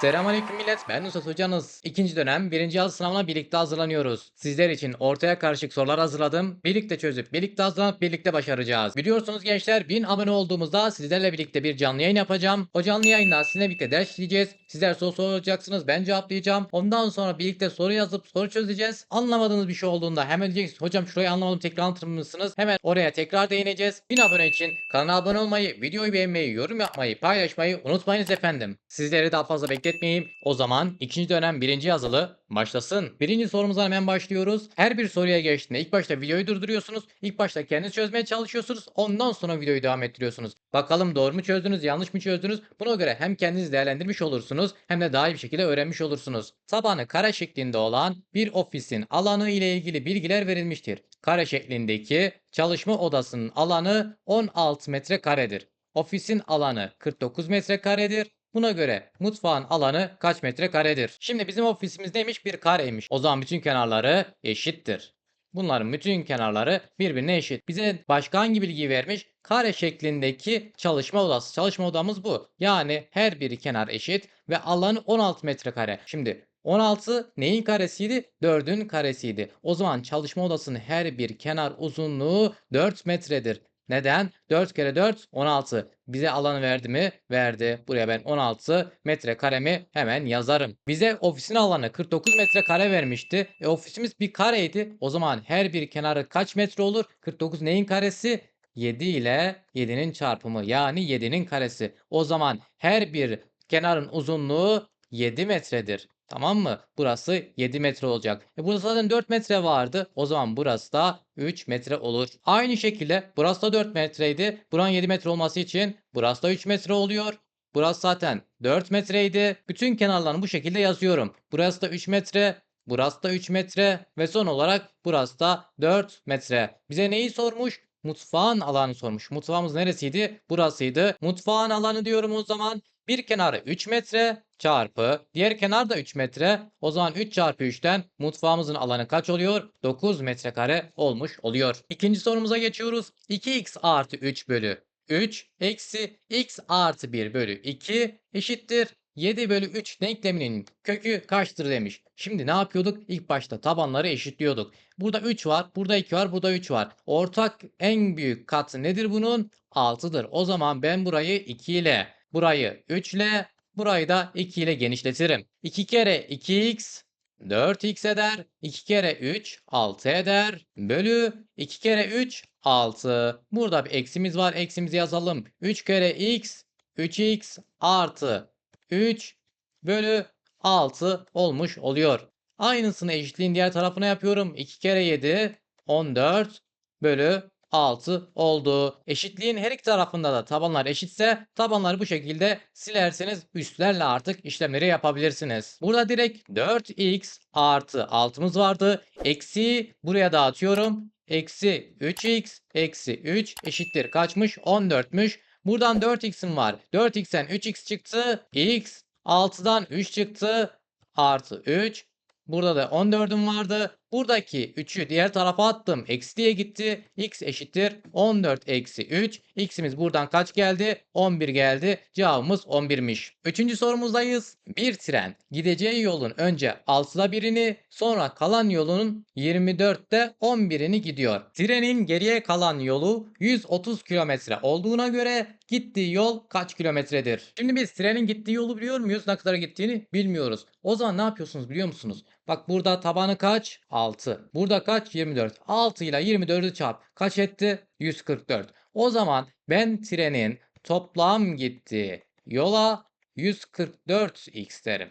Selamünaleyküm millet. Ben Nusret Hocanız. İkinci dönem birinci yaz sınavına birlikte hazırlanıyoruz. Sizler için ortaya karışık sorular hazırladım. Birlikte çözüp, birlikte hazırlanıp, birlikte başaracağız. Biliyorsunuz gençler 1000 abone olduğumuzda sizlerle birlikte bir canlı yayın yapacağım. O canlı yayında sizinle birlikte ders işleyeceğiz. Sizler soru soracaksınız, ben cevaplayacağım. Ondan sonra birlikte soru yazıp soru çözeceğiz. Anlamadığınız bir şey olduğunda hemen diyeceksiniz. Hocam şurayı anlamadım tekrar anlatır mısınız? Hemen oraya tekrar değineceğiz. 1000 abone için kanala abone olmayı, videoyu beğenmeyi, yorum yapmayı, paylaşmayı unutmayınız efendim. Sizleri daha fazla bekletmeyeyim. O zaman ikinci dönem birinci yazılı başlasın. Birinci sorumuza hemen başlıyoruz. Her bir soruya geçtiğinde ilk başta videoyu durduruyorsunuz. İlk başta kendiniz çözmeye çalışıyorsunuz. Ondan sonra videoyu devam ettiriyorsunuz. Bakalım doğru mu çözdünüz, yanlış mı çözdünüz? Buna göre hem kendiniz değerlendirmiş olursunuz hem de daha iyi bir şekilde öğrenmiş olursunuz. Tabanı kare şeklinde olan bir ofisin alanı ile ilgili bilgiler verilmiştir. Kare şeklindeki çalışma odasının alanı 16 metrekaredir. Ofisin alanı 49 metrekaredir. Buna göre mutfağın alanı kaç metrekaredir? Şimdi bizim ofisimiz neymiş? Bir kareymiş. O zaman bütün kenarları eşittir. Bunların bütün kenarları birbirine eşit. Bize başka hangi bilgiyi vermiş? Kare şeklindeki çalışma odası. Çalışma odamız bu. Yani her biri kenar eşit ve alanı 16 metrekare. Şimdi 16 neyin karesiydi? 4'ün karesiydi. O zaman çalışma odasının her bir kenar uzunluğu 4 metredir. Neden? 4 kere 4 16. Bize alanı verdi mi? Verdi. Buraya ben 16 metrekaremi hemen yazarım. Bize ofisin alanı 49 metrekare vermişti. E ofisimiz bir kareydi. O zaman her bir kenarı kaç metre olur? 49 neyin karesi? 7 ile 7'nin çarpımı yani 7'nin karesi. O zaman her bir kenarın uzunluğu 7 metredir. Tamam mı? Burası 7 metre olacak. E burada zaten 4 metre vardı. O zaman burası da 3 metre olur. Aynı şekilde burası da 4 metreydi. Buranın 7 metre olması için burası da 3 metre oluyor. Burası zaten 4 metreydi. Bütün kenarlarını bu şekilde yazıyorum. Burası da 3 metre. Burası da 3 metre. Ve son olarak burası da 4 metre. Bize neyi sormuş? Mutfağın alanı sormuş. Mutfağımız neresiydi? Burasıydı. Mutfağın alanı diyorum o zaman. Bir kenarı 3 metre çarpı diğer kenar da 3 metre. O zaman 3 çarpı 3'ten mutfağımızın alanı kaç oluyor? 9 metrekare olmuş oluyor. İkinci sorumuza geçiyoruz. 2x artı 3 bölü 3 eksi x artı 1 bölü 2 eşittir 7 bölü 3 denkleminin kökü kaçtır demiş. Şimdi ne yapıyorduk? İlk başta tabanları eşitliyorduk. Burada 3 var, burada 2 var, burada 3 var. Ortak en büyük katı nedir bunun? 6'dır. O zaman ben burayı 2 ile, burayı 3 ile, burayı da 2 ile genişletirim. 2 kere 2x 4x eder. 2 kere 3 6 eder. Bölü 2 kere 3 6. Burada bir eksimiz var. Eksimizi yazalım. 3 kere x 3x artı 3 bölü 6 olmuş oluyor. Aynısını eşitliğin diğer tarafına yapıyorum. 2 kere 7 14 bölü 6 oldu. Eşitliğin her iki tarafında da tabanlar eşitse tabanları bu şekilde silerseniz üstlerle artık işlemleri yapabilirsiniz. Burada direkt 4x artı 6'mız vardı. Eksi buraya dağıtıyorum. Eksi 3x eksi 3 eşittir kaçmış? 14'müş. Buradan 4x'im var. 4x'ten 3x çıktı. x 6'dan 3 çıktı. Artı 3. Burada da 14'üm vardı. Buradaki 3'ü diğer tarafa attım. Eksi diye gitti. X eşittir 14 eksi 3. X'imiz buradan kaç geldi? 11 geldi. Cevabımız 11'miş. Üçüncü sorumuzdayız. Bir tren gideceği yolun önce 6'da birini sonra kalan yolunun 24'te 11'ini gidiyor. Trenin geriye kalan yolu 130 kilometre olduğuna göre gittiği yol kaç kilometredir? Şimdi biz trenin gittiği yolu biliyor muyuz? Ne kadar gittiğini bilmiyoruz. O zaman ne yapıyorsunuz biliyor musunuz? Bak burada tabanı kaç? 6. Burada kaç? 24. 6 ile 24'ü çarp. Kaç etti? 144. O zaman ben trenin toplam gittiği yola 144x derim.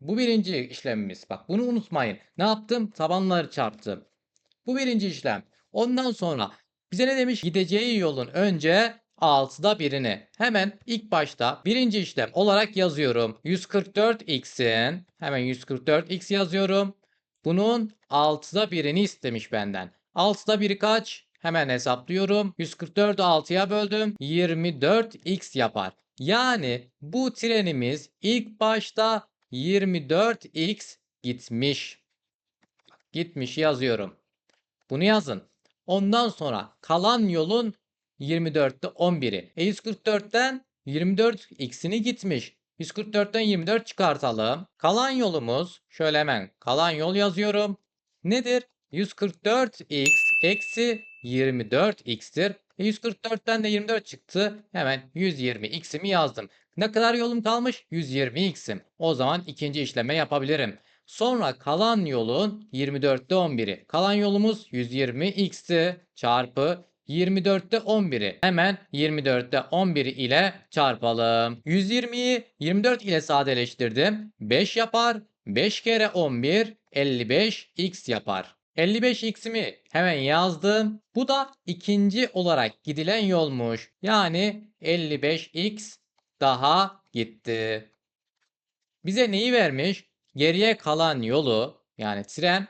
Bu birinci işlemimiz. Bak bunu unutmayın. Ne yaptım? Tabanları çarptım. Bu birinci işlem. Ondan sonra bize ne demiş? Gideceği yolun önce 6'da birini. Hemen ilk başta birinci işlem olarak yazıyorum. 144x'in hemen 144x yazıyorum. Bunun 6'da birini istemiş benden. 6'da biri kaç? Hemen hesaplıyorum. 144'ü 6'ya böldüm. 24x yapar. Yani bu trenimiz ilk başta 24x gitmiş. Gitmiş yazıyorum. Bunu yazın. Ondan sonra kalan yolun 24'te 11'i. E 144'ten 24 x'ini gitmiş. 144'ten 24 çıkartalım. Kalan yolumuz şöyle hemen kalan yol yazıyorum. Nedir? 144x eksi 24x'tir. E 144'ten de 24 çıktı. Hemen 120x'imi yazdım. Ne kadar yolum kalmış? 120x'im. O zaman ikinci işleme yapabilirim. Sonra kalan yolun 24'te 11'i. Kalan yolumuz 120x'ti çarpı 24'te 11'i. Hemen 24'te 11 ile çarpalım. 120'yi 24 ile sadeleştirdim. 5 yapar. 5 kere 11 55x yapar. 55x'imi hemen yazdım. Bu da ikinci olarak gidilen yolmuş. Yani 55x daha gitti. Bize neyi vermiş? Geriye kalan yolu yani tren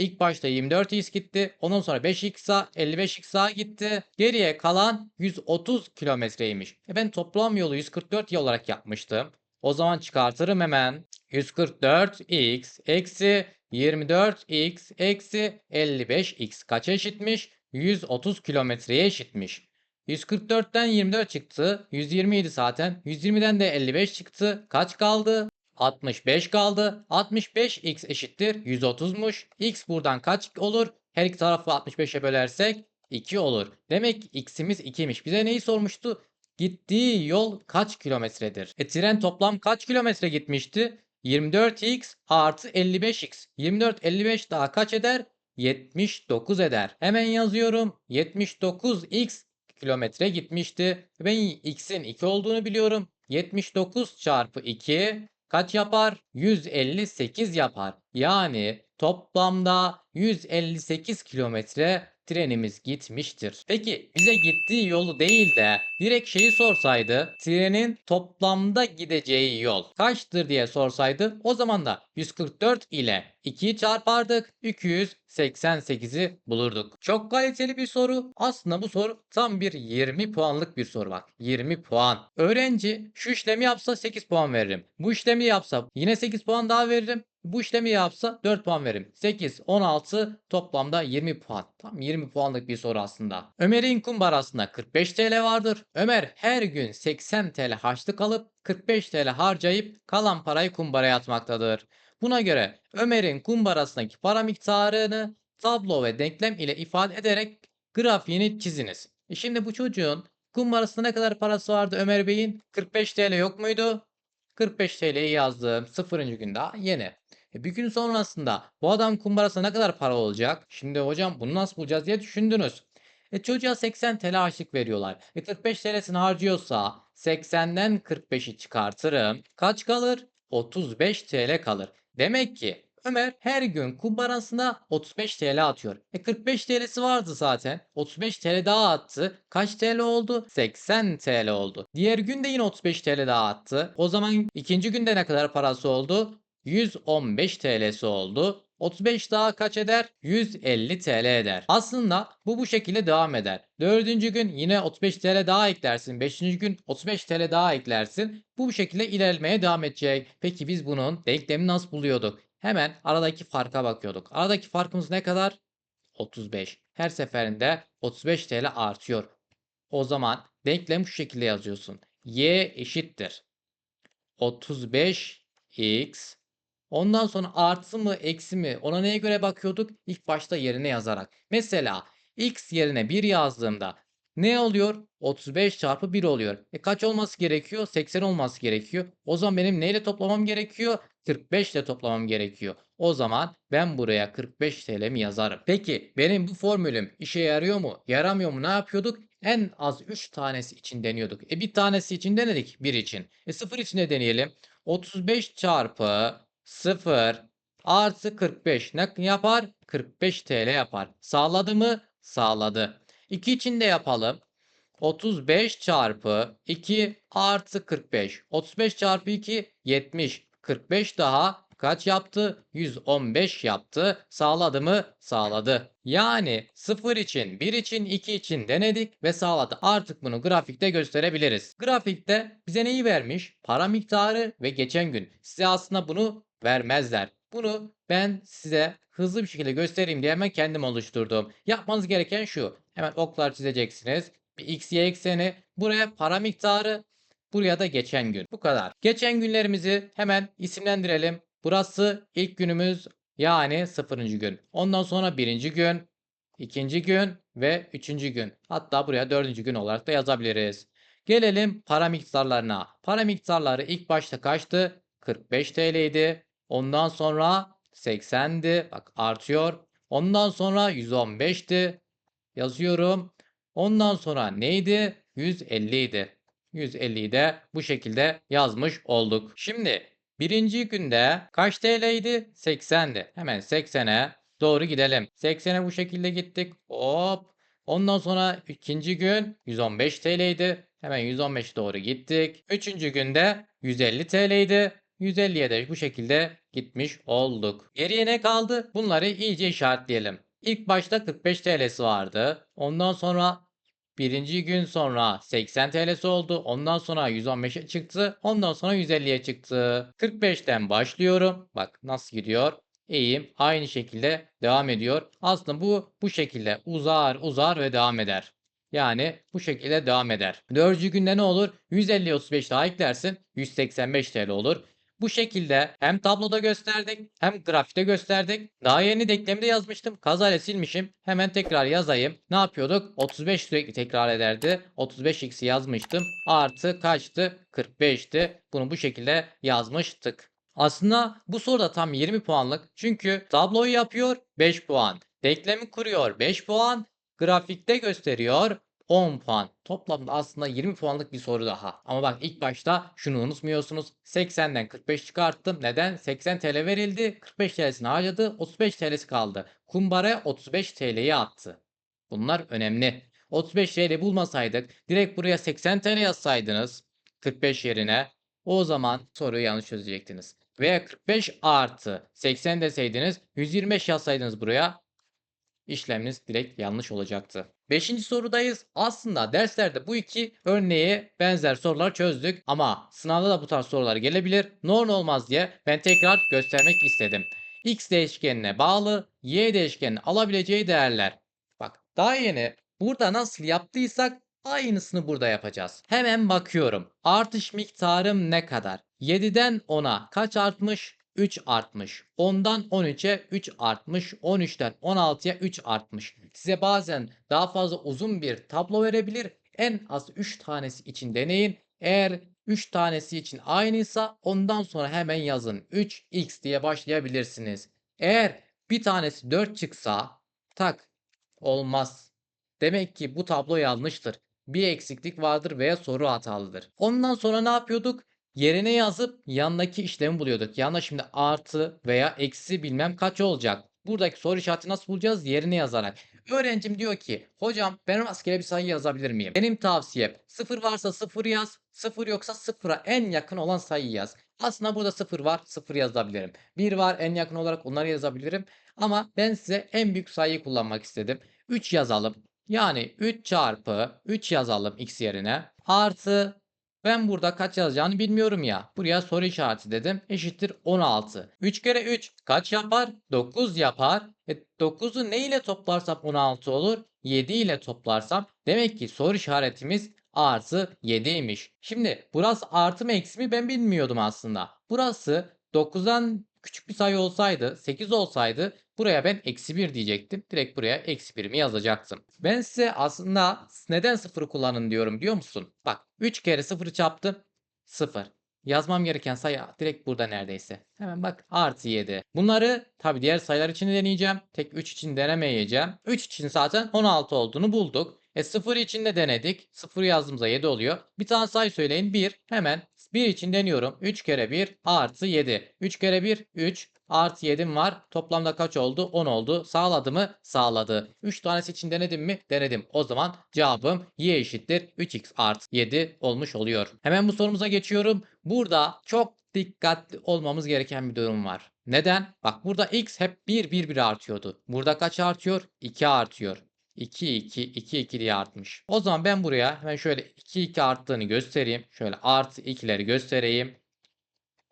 ilk başta 24x gitti. Ondan sonra 5x'a 55x'a gitti. Geriye kalan 130 kilometreymiş. E ben toplam yolu 144 olarak yapmıştım. O zaman çıkartırım hemen. 144x eksi 24x eksi 55x kaça eşitmiş? 130 kilometreye eşitmiş. 144'ten 24 çıktı. 120 idi zaten. 120'den de 55 çıktı. Kaç kaldı? 65 kaldı. 65x eşittir 130'muş. X buradan kaç olur? Her iki tarafı 65'e bölersek 2 olur. Demek ki x'imiz 2'ymiş. Bize neyi sormuştu? Gittiği yol kaç kilometredir? E tren toplam kaç kilometre gitmişti? 24x artı 55x. 24 55 daha kaç eder? 79 eder. Hemen yazıyorum. 79x kilometre gitmişti. Ben x'in 2 olduğunu biliyorum. 79 çarpı 2 kaç yapar? 158 yapar. Yani toplamda 158 kilometre trenimiz gitmiştir. Peki bize gittiği yolu değil de direkt şeyi sorsaydı trenin toplamda gideceği yol kaçtır diye sorsaydı o zaman da 144 ile 2'yi çarpardık 288'i bulurduk. Çok kaliteli bir soru. Aslında bu soru tam bir 20 puanlık bir soru bak. 20 puan. Öğrenci şu işlemi yapsa 8 puan veririm. Bu işlemi yapsa yine 8 puan daha veririm. Bu işlemi yapsa 4 puan veririm. 8, 16 toplamda 20 puan. Tam 20 puanlık bir soru aslında. Ömer'in kumbarasında 45 TL vardır. Ömer her gün 80 TL harçlık alıp 45 TL harcayıp kalan parayı kumbaraya atmaktadır. Buna göre Ömer'in kumbarasındaki para miktarını tablo ve denklem ile ifade ederek grafiğini çiziniz. E şimdi bu çocuğun kumbarasında ne kadar parası vardı Ömer Bey'in? 45 TL yok muydu? 45 TL'yi yazdım. 0. gün daha yeni. E bir gün sonrasında bu adam kumbarasında ne kadar para olacak? Şimdi hocam bunu nasıl bulacağız diye düşündünüz. E çocuğa 80 TL harçlık veriyorlar. E 45 TL'sini harcıyorsa 80'den 45'i çıkartırım. Kaç kalır? 35 TL kalır. Demek ki Ömer her gün kumbarasına 35 TL atıyor. E 45 TL'si vardı zaten. 35 TL daha attı. Kaç TL oldu? 80 TL oldu. Diğer gün de yine 35 TL daha attı. O zaman ikinci günde ne kadar parası oldu? 115 TL'si oldu. 35 daha kaç eder? 150 TL eder. Aslında bu bu şekilde devam eder. Dördüncü gün yine 35 TL daha eklersin. Beşinci gün 35 TL daha eklersin. Bu bu şekilde ilerlemeye devam edecek. Peki biz bunun denklemini nasıl buluyorduk? Hemen aradaki farka bakıyorduk. Aradaki farkımız ne kadar? 35. Her seferinde 35 TL artıyor. O zaman denklemi şu şekilde yazıyorsun. Y eşittir. 35x Ondan sonra artı mı eksi mi ona neye göre bakıyorduk? İlk başta yerine yazarak. Mesela x yerine 1 yazdığımda ne oluyor? 35 çarpı 1 oluyor. E kaç olması gerekiyor? 80 olması gerekiyor. O zaman benim neyle toplamam gerekiyor? 45 ile toplamam gerekiyor. O zaman ben buraya 45 TL mi yazarım. Peki benim bu formülüm işe yarıyor mu? Yaramıyor mu? Ne yapıyorduk? En az 3 tanesi için deniyorduk. E bir tanesi için denedik 1 için. E 0 için de deneyelim. 35 çarpı 0 artı 45 ne yapar? 45 TL yapar. Sağladı mı? Sağladı. 2 için de yapalım. 35 çarpı 2 artı 45. 35 çarpı 2 70. 45 daha kaç yaptı? 115 yaptı. Sağladı mı? Sağladı. Yani 0 için, 1 için, 2 için denedik ve sağladı. Artık bunu grafikte gösterebiliriz. Grafikte bize neyi vermiş? Para miktarı ve geçen gün. Size aslında bunu vermezler. Bunu ben size hızlı bir şekilde göstereyim diye hemen kendim oluşturdum. Yapmanız gereken şu. Hemen oklar çizeceksiniz. Bir x, y ekseni. Buraya para miktarı Buraya da geçen gün. Bu kadar. Geçen günlerimizi hemen isimlendirelim. Burası ilk günümüz yani 0. gün. Ondan sonra 1. gün, ikinci gün ve üçüncü gün. Hatta buraya dördüncü gün olarak da yazabiliriz. Gelelim para miktarlarına. Para miktarları ilk başta kaçtı? 45 TL idi. Ondan sonra 80'di. Bak artıyor. Ondan sonra 115'ti. Yazıyorum. Ondan sonra neydi? 150 idi. 150'yi de bu şekilde yazmış olduk. Şimdi birinci günde kaç TL'ydi? 80'di. Hemen 80'e doğru gidelim. 80'e bu şekilde gittik. Hop. Ondan sonra ikinci gün 115 TL'ydi. Hemen 115 doğru gittik. Üçüncü günde 150 TL'ydi. 150'ye de bu şekilde gitmiş olduk. Geriye ne kaldı? Bunları iyice işaretleyelim. İlk başta 45 TL'si vardı. Ondan sonra birinci gün sonra 80 TL'si oldu. Ondan sonra 115'e çıktı. Ondan sonra 150'ye çıktı. 45'ten başlıyorum. Bak nasıl gidiyor. Eğim aynı şekilde devam ediyor. Aslında bu bu şekilde uzar uzar ve devam eder. Yani bu şekilde devam eder. Dördüncü günde ne olur? 150 35 daha eklersin. 185 TL olur. Bu şekilde hem tabloda gösterdik hem grafikte gösterdik. Daha yeni denklemde yazmıştım. Kazayla silmişim. Hemen tekrar yazayım. Ne yapıyorduk? 35 sürekli tekrar ederdi. 35x'i yazmıştım. Artı kaçtı? 45'ti. Bunu bu şekilde yazmıştık. Aslında bu soruda tam 20 puanlık. Çünkü tabloyu yapıyor 5 puan. Denklemi kuruyor 5 puan. Grafikte gösteriyor 10 puan. Toplamda aslında 20 puanlık bir soru daha. Ama bak ilk başta şunu unutmuyorsunuz. 80'den 45 çıkarttım. Neden? 80 TL verildi. 45 TL'sini harcadı. 35 TL'si kaldı. Kumbara 35 TL'yi attı. Bunlar önemli. 35 TL bulmasaydık direkt buraya 80 TL yazsaydınız 45 yerine o zaman soruyu yanlış çözecektiniz. Veya 45 artı 80 deseydiniz 125 yazsaydınız buraya işleminiz direkt yanlış olacaktı. Beşinci sorudayız. Aslında derslerde bu iki örneğe benzer sorular çözdük ama sınavda da bu tarz sorular gelebilir. Ne olmaz diye ben tekrar göstermek istedim. X değişkenine bağlı Y değişkeninin alabileceği değerler. Bak daha yeni burada nasıl yaptıysak aynısını burada yapacağız. Hemen bakıyorum. Artış miktarım ne kadar? 7'den 10'a kaç artmış? 3 artmış. 10'dan 13'e 3 artmış. 13'ten 16'ya 3 artmış. Size bazen daha fazla uzun bir tablo verebilir. En az 3 tanesi için deneyin. Eğer 3 tanesi için aynıysa ondan sonra hemen yazın. 3x diye başlayabilirsiniz. Eğer bir tanesi 4 çıksa tak olmaz. Demek ki bu tablo yanlıştır. Bir eksiklik vardır veya soru hatalıdır. Ondan sonra ne yapıyorduk? Yerine yazıp yanındaki işlemi buluyorduk. Yanına şimdi artı veya eksi bilmem kaç olacak. Buradaki soru işareti nasıl bulacağız? Yerine yazarak. Öğrencim diyor ki hocam ben rastgele bir sayı yazabilir miyim? Benim tavsiyem 0 varsa 0 yaz. 0 yoksa 0'a en yakın olan sayıyı yaz. Aslında burada 0 var 0 yazabilirim. 1 var en yakın olarak onları yazabilirim. Ama ben size en büyük sayıyı kullanmak istedim. 3 yazalım. Yani 3 çarpı 3 yazalım x yerine. Artı ben burada kaç yazacağını bilmiyorum ya. Buraya soru işareti dedim. Eşittir 16. 3 kere 3 kaç yapar? 9 yapar. E 9'u ne ile toplarsam 16 olur? 7 ile toplarsam demek ki soru işaretimiz artı 7'ymiş. Şimdi burası artı mı eksi mi ben bilmiyordum aslında. Burası 9'dan küçük bir sayı olsaydı 8 olsaydı buraya ben eksi 1 diyecektim. Direkt buraya eksi 1'mi yazacaktım. Ben size aslında neden 0'ı kullanın diyorum biliyor musun? Bak 3 kere 0'ı çarptım 0. Yazmam gereken sayı direkt burada neredeyse. Hemen bak artı 7. Bunları tabi diğer sayılar için deneyeceğim. Tek 3 için denemeyeceğim. 3 için zaten 16 olduğunu bulduk. E 0 için de denedik. 0 yazdığımızda 7 oluyor. Bir tane sayı söyleyin. 1. Hemen 1 için deniyorum. 3 kere 1 artı 7. 3 kere 1 3 artı 7'm var. Toplamda kaç oldu? 10 oldu. Sağladı mı? Sağladı. 3 tanesi için denedim mi? Denedim. O zaman cevabım y eşittir 3x artı 7 olmuş oluyor. Hemen bu sorumuza geçiyorum. Burada çok dikkatli olmamız gereken bir durum var. Neden? Bak burada x hep 1 1 1 artıyordu. Burada kaç artıyor? 2 artıyor. 2 2 2 2 diye artmış. O zaman ben buraya hemen şöyle 2 2 arttığını göstereyim. Şöyle artı 2'leri göstereyim.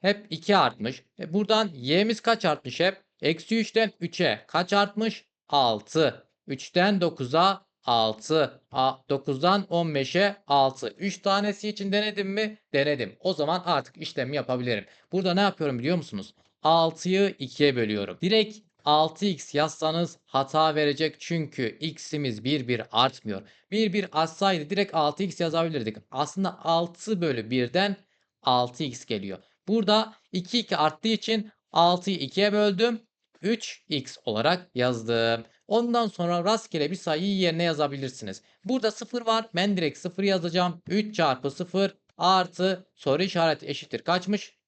Hep 2 artmış. E buradan y'miz kaç artmış hep? Eksi 3'ten 3'e kaç artmış? 6. 3'ten 9'a 6. A, 9'dan 15'e 6. 3 tanesi için denedim mi? Denedim. O zaman artık işlemi yapabilirim. Burada ne yapıyorum biliyor musunuz? 6'yı 2'ye bölüyorum. Direkt 6x yazsanız hata verecek çünkü x'imiz 1 1 artmıyor. 1 1 artsaydı direkt 6x yazabilirdik. Aslında 6 bölü 1'den 6x geliyor. Burada 2 2 arttığı için 6'yı 2'ye böldüm. 3x olarak yazdım. Ondan sonra rastgele bir sayıyı yerine yazabilirsiniz. Burada 0 var. Ben direkt 0 yazacağım. 3 çarpı 0 artı soru işareti eşittir. Kaçmış?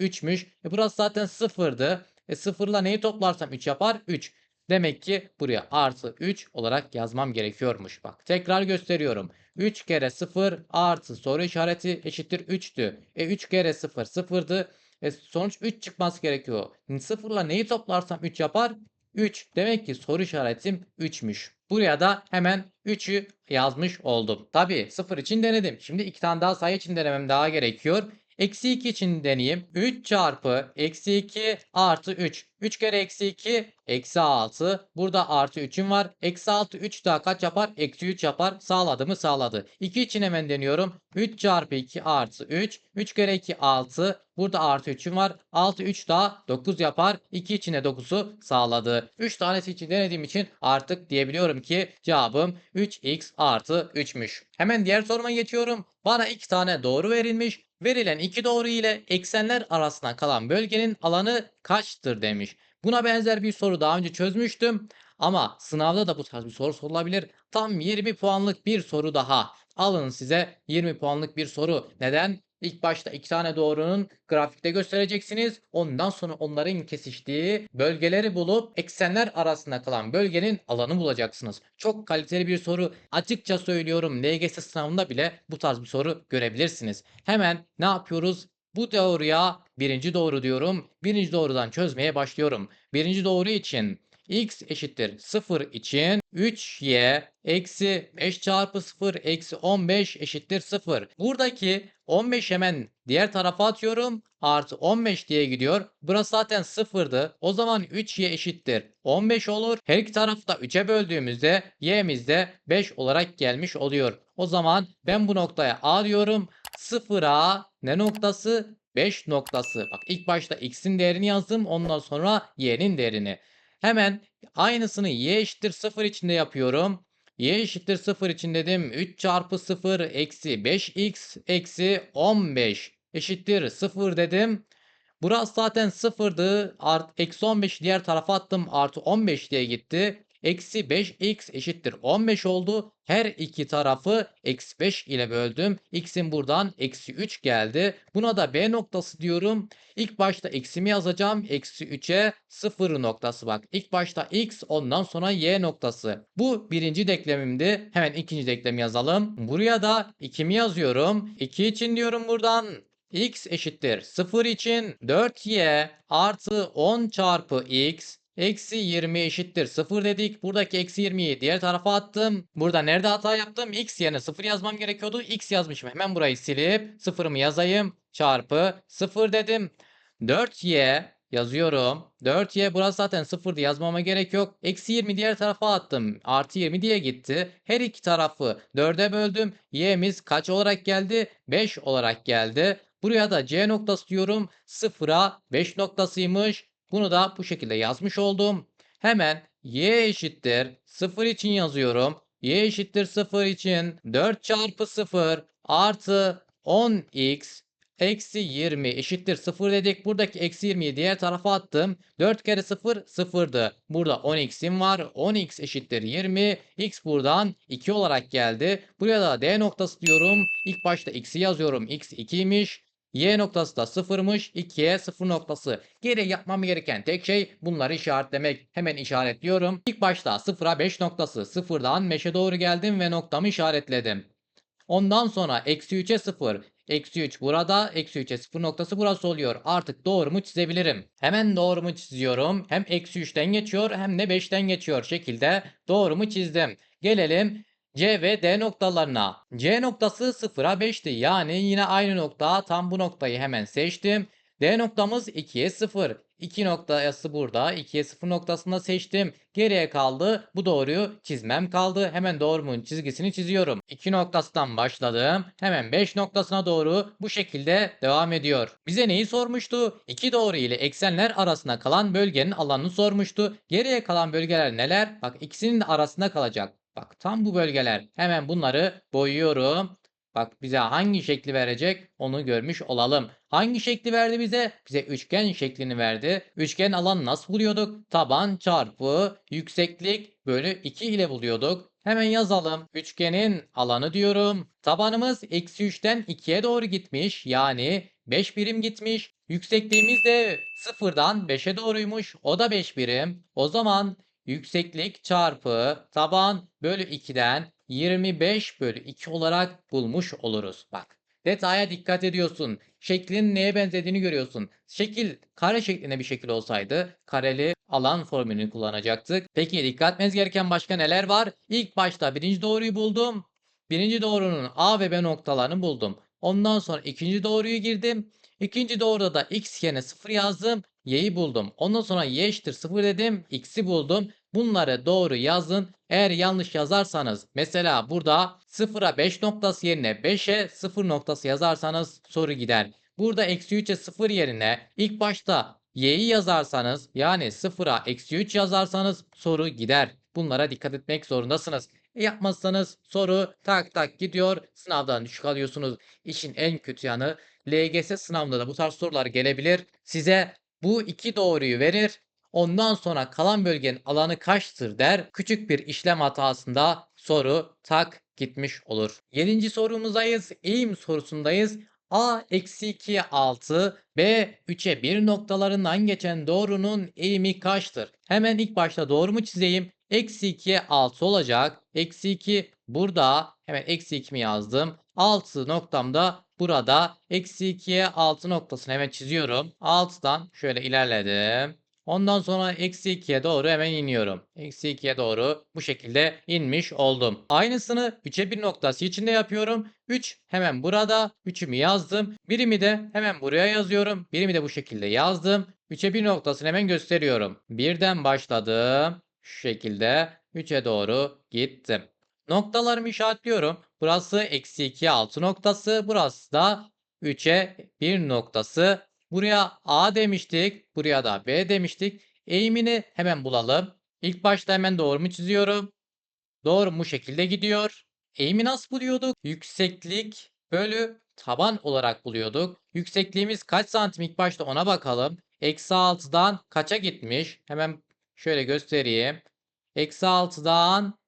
3'müş. E burası zaten 0'dı. E 0 ile neyi toplarsam 3 yapar? 3. Demek ki buraya artı 3 olarak yazmam gerekiyormuş. Bak tekrar gösteriyorum. 3 kere 0 artı soru işareti eşittir 3'tü. E 3 kere 0 0'dı. E sonuç 3 çıkması gerekiyor. 0 ile neyi toplarsam 3 yapar? 3. Demek ki soru işaretim 3'müş. Buraya da hemen 3'ü yazmış oldum. Tabi 0 için denedim. Şimdi 2 tane daha sayı için denemem daha gerekiyor. Eksi 2 için deneyeyim. 3 çarpı eksi 2 artı 3. 3 kere eksi 2 eksi 6. Burada artı 3'üm var. Eksi 6 3 daha kaç yapar? Eksi 3 yapar. Sağladı mı? Sağladı. 2 için hemen deniyorum. 3 çarpı 2 artı 3. 3 kere 2 6. Burada artı 3'üm var. 6 3 daha 9 yapar. 2 içine 9'u sağladı. 3 tanesi için denediğim için artık diyebiliyorum ki cevabım 3x artı 3'müş. Hemen diğer soruma geçiyorum. Bana 2 tane doğru verilmiş. Verilen iki doğru ile eksenler arasında kalan bölgenin alanı kaçtır demiş. Buna benzer bir soru daha önce çözmüştüm. Ama sınavda da bu tarz bir soru sorulabilir. Tam 20 puanlık bir soru daha. Alın size 20 puanlık bir soru. Neden? İlk başta iki tane doğrunun grafikte göstereceksiniz. Ondan sonra onların kesiştiği bölgeleri bulup eksenler arasında kalan bölgenin alanı bulacaksınız. Çok kaliteli bir soru. Açıkça söylüyorum LGS sınavında bile bu tarz bir soru görebilirsiniz. Hemen ne yapıyoruz? Bu doğruya birinci doğru diyorum. Birinci doğrudan çözmeye başlıyorum. Birinci doğru için x eşittir 0 için 3y eksi 5 çarpı 0 eksi 15 eşittir 0. Buradaki 15 hemen diğer tarafa atıyorum. Artı 15 diye gidiyor. Burası zaten 0'dı. O zaman 3y eşittir 15 olur. Her iki tarafı da 3'e böldüğümüzde y'miz de 5 olarak gelmiş oluyor. O zaman ben bu noktaya a diyorum. 0'a ne noktası? 5 noktası. Bak ilk başta x'in değerini yazdım. Ondan sonra y'nin değerini. Hemen aynısını y eşittir 0 içinde yapıyorum. y eşittir 0 için dedim. 3 çarpı 0 eksi 5x eksi 15 eşittir 0 dedim. Burası zaten 0'dı. Art, eksi 15 diğer tarafa attım. Artı 15 diye gitti. Eksi 5x eşittir 15 oldu. Her iki tarafı eksi 5 ile böldüm. X'in buradan eksi 3 geldi. Buna da B noktası diyorum. İlk başta eksimi yazacağım. Eksi 3'e 0 noktası bak. İlk başta x ondan sonra y noktası. Bu birinci denklemimdi. Hemen ikinci denklemi yazalım. Buraya da 2'mi yazıyorum. 2 için diyorum buradan. x eşittir 0 için 4y artı 10 çarpı x Eksi 20 eşittir 0 dedik. Buradaki eksi 20'yi diğer tarafa attım. Burada nerede hata yaptım? X yerine 0 yazmam gerekiyordu. X yazmışım. Hemen burayı silip 0'ımı yazayım. Çarpı 0 dedim. 4y yazıyorum. 4y burası zaten 0'dı yazmama gerek yok. Eksi 20 diğer tarafa attım. Artı 20 diye gitti. Her iki tarafı 4'e böldüm. y'miz kaç olarak geldi? 5 olarak geldi. Buraya da c noktası diyorum. 0'a 5 noktasıymış. Bunu da bu şekilde yazmış oldum. Hemen y eşittir 0 için yazıyorum. y eşittir 0 için 4 çarpı 0 artı 10x eksi 20 eşittir 0 dedik. Buradaki eksi 20'yi diğer tarafa attım. 4 kere 0 0'dı. Burada 10x'im var. 10x eşittir 20. x buradan 2 olarak geldi. Buraya da d noktası diyorum. İlk başta x'i yazıyorum. x 2'ymiş. Y noktası da sıfırmış. 2'ye 0 noktası. Geri yapmam gereken tek şey bunları işaretlemek. Hemen işaretliyorum. İlk başta 0'a 5 noktası. 0'dan 5'e doğru geldim ve noktamı işaretledim. Ondan sonra eksi 3'e 0. Eksi 3 burada. Eksi 3'e 0 noktası burası oluyor. Artık doğrumu çizebilirim. Hemen doğrumu çiziyorum. Hem eksi 3'ten geçiyor hem de 5'ten geçiyor şekilde doğrumu çizdim. Gelelim C ve D noktalarına. C noktası 0'a 5'ti. Yani yine aynı nokta. Tam bu noktayı hemen seçtim. D noktamız 2'ye 0. 2 noktası burada. 2'ye 0 noktasında seçtim. Geriye kaldı. Bu doğruyu çizmem kaldı. Hemen doğrumun çizgisini çiziyorum. 2 noktasından başladım. Hemen 5 noktasına doğru bu şekilde devam ediyor. Bize neyi sormuştu? 2 doğru ile eksenler arasında kalan bölgenin alanını sormuştu. Geriye kalan bölgeler neler? Bak ikisinin de arasında kalacak. Bak tam bu bölgeler. Hemen bunları boyuyorum. Bak bize hangi şekli verecek onu görmüş olalım. Hangi şekli verdi bize? Bize üçgen şeklini verdi. Üçgen alanı nasıl buluyorduk? Taban çarpı yükseklik bölü 2 ile buluyorduk. Hemen yazalım. Üçgenin alanı diyorum. Tabanımız eksi 3'ten 2'ye doğru gitmiş. Yani 5 birim gitmiş. Yüksekliğimiz de 0'dan 5'e doğruymuş. O da 5 birim. O zaman yükseklik çarpı taban bölü 2'den 25 bölü 2 olarak bulmuş oluruz. Bak detaya dikkat ediyorsun. Şeklin neye benzediğini görüyorsun. Şekil kare şeklinde bir şekil olsaydı kareli alan formülünü kullanacaktık. Peki dikkat etmeniz gereken başka neler var? İlk başta birinci doğruyu buldum. Birinci doğrunun A ve B noktalarını buldum. Ondan sonra ikinci doğruyu girdim. İkinci doğruda da x yerine 0 yazdım. Y'yi buldum. Ondan sonra y eşittir 0 dedim. X'i buldum. Bunları doğru yazın. Eğer yanlış yazarsanız mesela burada 0'a 5 noktası yerine 5'e 0 noktası yazarsanız soru gider. Burada eksi 3'e 0 yerine ilk başta y'yi yazarsanız yani 0'a eksi 3 yazarsanız soru gider. Bunlara dikkat etmek zorundasınız. E, yapmazsanız soru tak tak gidiyor. Sınavdan düşük alıyorsunuz. İşin en kötü yanı LGS sınavında da bu tarz sorular gelebilir. Size bu iki doğruyu verir. Ondan sonra kalan bölgenin alanı kaçtır der. Küçük bir işlem hatasında soru tak gitmiş olur. 7. sorumuzdayız. Eğim sorusundayız. A eksi 2'ye 6, B 3'e 1 noktalarından geçen doğrunun eğimi kaçtır? Hemen ilk başta doğrumu çizeyim. Eksi 2'ye 6 olacak. Eksi 2 burada. Hemen eksi 2'mi yazdım. 6 noktamda burada. Eksi 2'ye 6 noktasını hemen çiziyorum. 6'dan şöyle ilerledim. Ondan sonra eksi 2'ye doğru hemen iniyorum. Eksi 2'ye doğru bu şekilde inmiş oldum. Aynısını 3'e 1 noktası içinde yapıyorum. 3 hemen burada. 3'ümü yazdım. Birimi de hemen buraya yazıyorum. Birimi de bu şekilde yazdım. 3'e 1 noktasını hemen gösteriyorum. Birden başladım. Şu şekilde 3'e doğru gittim. Noktalarımı işaretliyorum. Burası eksi 2'ye 6 noktası. Burası da 3'e 1 noktası. Buraya A demiştik. Buraya da B demiştik. Eğimini hemen bulalım. İlk başta hemen doğrumu çiziyorum. Doğru bu şekilde gidiyor. Eğimi nasıl buluyorduk? Yükseklik bölü taban olarak buluyorduk. Yüksekliğimiz kaç santim ilk başta ona bakalım. Eksi 6'dan kaça gitmiş? Hemen şöyle göstereyim. Eksi 6'dan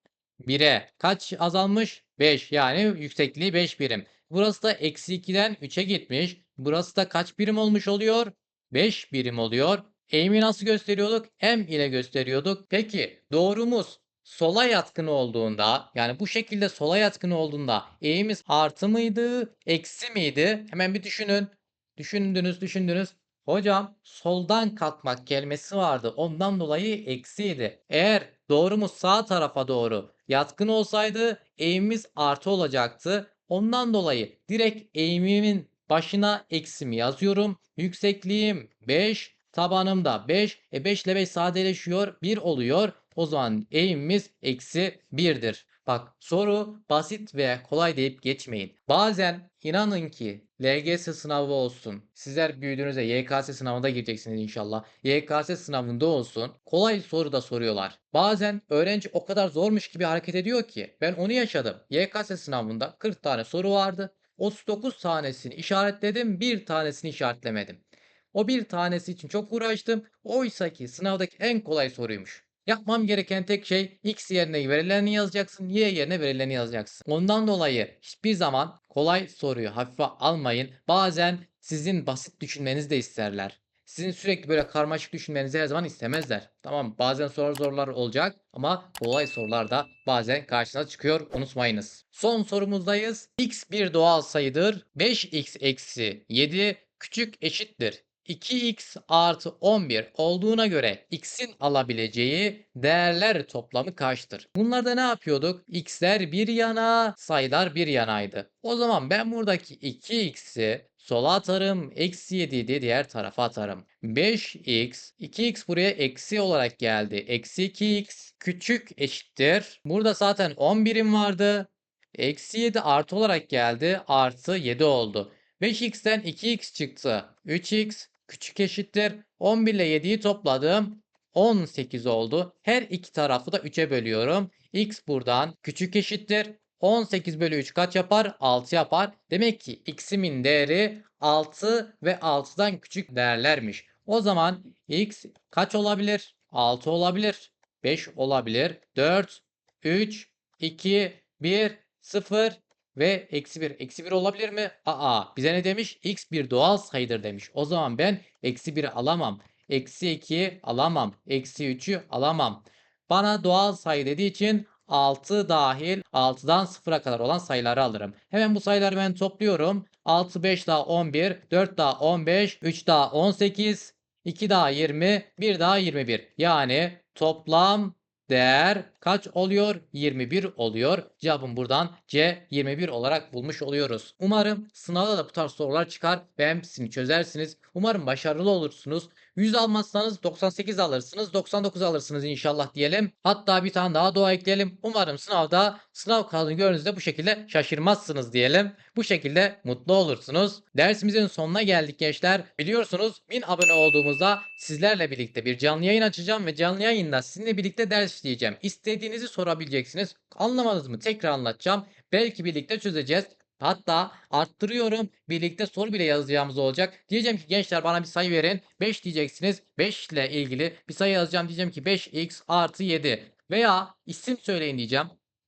1'e kaç azalmış? 5 yani yüksekliği 5 birim. Burası da eksi 2'den 3'e gitmiş. Burası da kaç birim olmuş oluyor? 5 birim oluyor. Eğimi nasıl gösteriyorduk? M ile gösteriyorduk. Peki doğrumuz sola yatkın olduğunda yani bu şekilde sola yatkın olduğunda eğimiz artı mıydı eksi miydi? Hemen bir düşünün. Düşündünüz düşündünüz. Hocam soldan kalkmak kelimesi vardı. Ondan dolayı eksiydi. Eğer doğrumuz sağ tarafa doğru yatkın olsaydı eğimimiz artı olacaktı. Ondan dolayı direkt eğimimin başına eksimi yazıyorum. Yüksekliğim 5, tabanım da 5. E 5 ile 5 sadeleşiyor. 1 oluyor. O zaman eğimimiz eksi 1'dir. Bak soru basit veya kolay deyip geçmeyin. Bazen inanın ki LGS sınavı olsun. Sizler büyüdüğünüzde YKS sınavına gireceksiniz inşallah. YKS sınavında olsun. Kolay soru da soruyorlar. Bazen öğrenci o kadar zormuş gibi hareket ediyor ki. Ben onu yaşadım. YKS sınavında 40 tane soru vardı. 39 tanesini işaretledim. Bir tanesini işaretlemedim. O bir tanesi için çok uğraştım. Oysa ki sınavdaki en kolay soruymuş. Yapmam gereken tek şey x yerine verilerini yazacaksın, y yerine verilerini yazacaksın. Ondan dolayı hiçbir zaman kolay soruyu hafife almayın. Bazen sizin basit düşünmenizi de isterler. Sizin sürekli böyle karmaşık düşünmenizi her zaman istemezler. Tamam bazen soru zorlar olacak ama kolay sorular da bazen karşına çıkıyor unutmayınız. Son sorumuzdayız. x bir doğal sayıdır. 5x eksi 7 küçük eşittir. 2x artı 11 olduğuna göre x'in alabileceği değerler toplamı kaçtır? Bunlarda ne yapıyorduk? x'ler bir yana, sayılar bir yanaydı. O zaman ben buradaki 2x'i sola atarım, eksi 7'yi de diğer tarafa atarım. 5x, 2x buraya eksi olarak geldi. Eksi 2x küçük eşittir. Burada zaten 11'im vardı. Eksi 7 artı olarak geldi. Artı 7 oldu. 5x'ten 2x çıktı. 3x küçük eşittir. 11 ile 7'yi topladım. 18 oldu. Her iki tarafı da 3'e bölüyorum. x buradan küçük eşittir. 18 bölü 3 kaç yapar? 6 yapar. Demek ki x'imin değeri 6 ve 6'dan küçük değerlermiş. O zaman x kaç olabilir? 6 olabilir. 5 olabilir. 4, 3, 2, 1, 0 ve eksi 1. Eksi 1 olabilir mi? Aa bize ne demiş? x bir doğal sayıdır demiş. O zaman ben eksi 1'i alamam. Eksi 2'yi alamam. Eksi 3'ü alamam. Bana doğal sayı dediği için 6 dahil 6'dan 0'a kadar olan sayıları alırım. Hemen bu sayıları ben topluyorum. 6, 5 daha 11, 4 daha 15, 3 daha 18, 2 daha 20, 1 daha 21. Yani toplam değer kaç oluyor? 21 oluyor. Cevabım buradan C 21 olarak bulmuş oluyoruz. Umarım sınavda da bu tarz sorular çıkar ve hepsini çözersiniz. Umarım başarılı olursunuz. 100 almazsanız 98 alırsınız. 99 alırsınız inşallah diyelim. Hatta bir tane daha dua ekleyelim. Umarım sınavda sınav kağıdını gördüğünüzde bu şekilde şaşırmazsınız diyelim. Bu şekilde mutlu olursunuz. Dersimizin sonuna geldik gençler. Biliyorsunuz 1000 abone olduğumuzda sizlerle birlikte bir canlı yayın açacağım ve canlı yayında sizinle birlikte ders işleyeceğim. İstediğinizi sorabileceksiniz. Anlamadınız mı? Tekrar anlatacağım. Belki birlikte çözeceğiz. Hatta arttırıyorum. Birlikte soru bile yazacağımız olacak. Diyeceğim ki gençler bana bir sayı verin. 5 diyeceksiniz. 5 ile ilgili bir sayı yazacağım. Diyeceğim ki 5x artı 7. Veya isim söyleyin diyeceğim.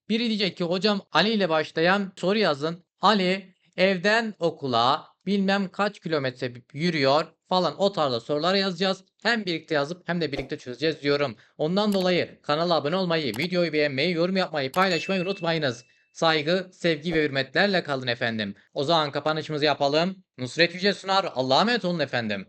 Biri diyecek ki hocam Ali ile başlayan soru yazın. Ali evden okula bilmem kaç kilometre yürüyor falan o tarzda sorular yazacağız. Hem birlikte yazıp hem de birlikte çözeceğiz diyorum. Ondan dolayı kanala abone olmayı, videoyu beğenmeyi, yorum yapmayı, paylaşmayı unutmayınız. Saygı, sevgi ve hürmetlerle kalın efendim. O zaman kapanışımızı yapalım. Nusret Yüce Sunar. Allah'a emanet olun efendim.